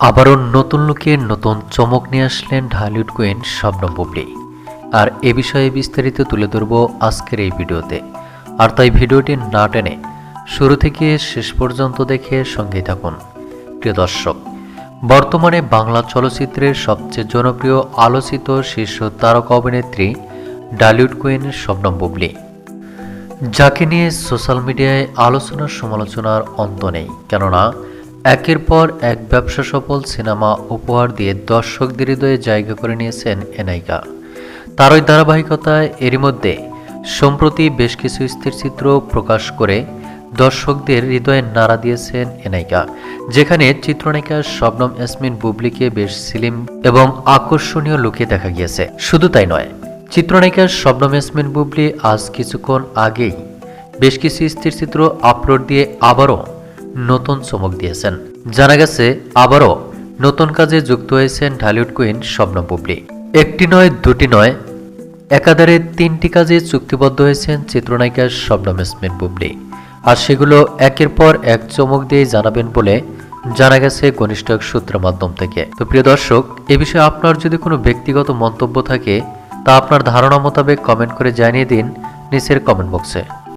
আবারও নতুন লুকে নতুন চমক নিয়ে আসলেন ঢালিউড কুইন শবনম বুবলি। আর এ বিষয়ে বিস্তারিত তুলে ধরব আজকের এই ভিডিওতে। আর তাই ভিডিওটি না টেনে শুরু থেকে শেষ পর্যন্ত দেখে সঙ্গেই থাকুন। প্রিয় দর্শক, বর্তমানে বাংলা চলচ্চিত্রের সবচেয়ে জনপ্রিয় আলোচিত শীর্ষ তারকা অভিনেত্রী ডালিউড কুইন শবনম বুবলি। যাকে নিয়ে সোশ্যাল মিডিয়ায় আলোচনা সমালোচনার অন্ত নেই। কেননা একের পর এক ব্যবসা সফল সিনেমা উপহার দিয়ে দর্শকদের হৃদয়ে জায়গা করে নিয়েছেন এ নায়িকা তার ওই ধারাবাহিকতায় এরই মধ্যে সম্প্রতি বেশ কিছু স্থিরচিত্র প্রকাশ করে দর্শকদের হৃদয়ে নাড়া দিয়েছেন এ নায়িকা যেখানে চিত্রনায়িকা শবনম ইয়াসমিন বুবলিকে বেশ সিলিম এবং আকর্ষণীয় লুকে দেখা গিয়েছে। শুধু তাই নয়, চিত্রনায়িকা শবনম ইয়াসমিন বুবলি আজ কিছুক্ষণ আগেই বেশ কিছু স্থিরচিত্র আপলোড দিয়ে আবারও নতুন চমক দিয়েছেন। জানা গেছে, আবারও নতুন কাজে যুক্ত হয়েছেন ঢালিউড কুইন শবনম বুবলি। একটি নয়, দুটি নয়, একাধারে তিনটি কাজে চুক্তিবদ্ধ হয়েছেন চিত্রনায়িকা শবনম ইয়াসমিন বুবলি। আর সেগুলো একের পর এক চমক দিয়ে জানাবেন বলে জানা গেছে ঘনিষ্ঠ এক সূত্রের মাধ্যম থেকে। তো প্রিয় দর্শক, এ বিষয়ে আপনার যদি কোনো ব্যক্তিগত মন্তব্য থাকে, তা আপনার ধারণা মোতাবেক কমেন্ট করে জানিয়ে দিন নিচের কমেন্ট বক্সে।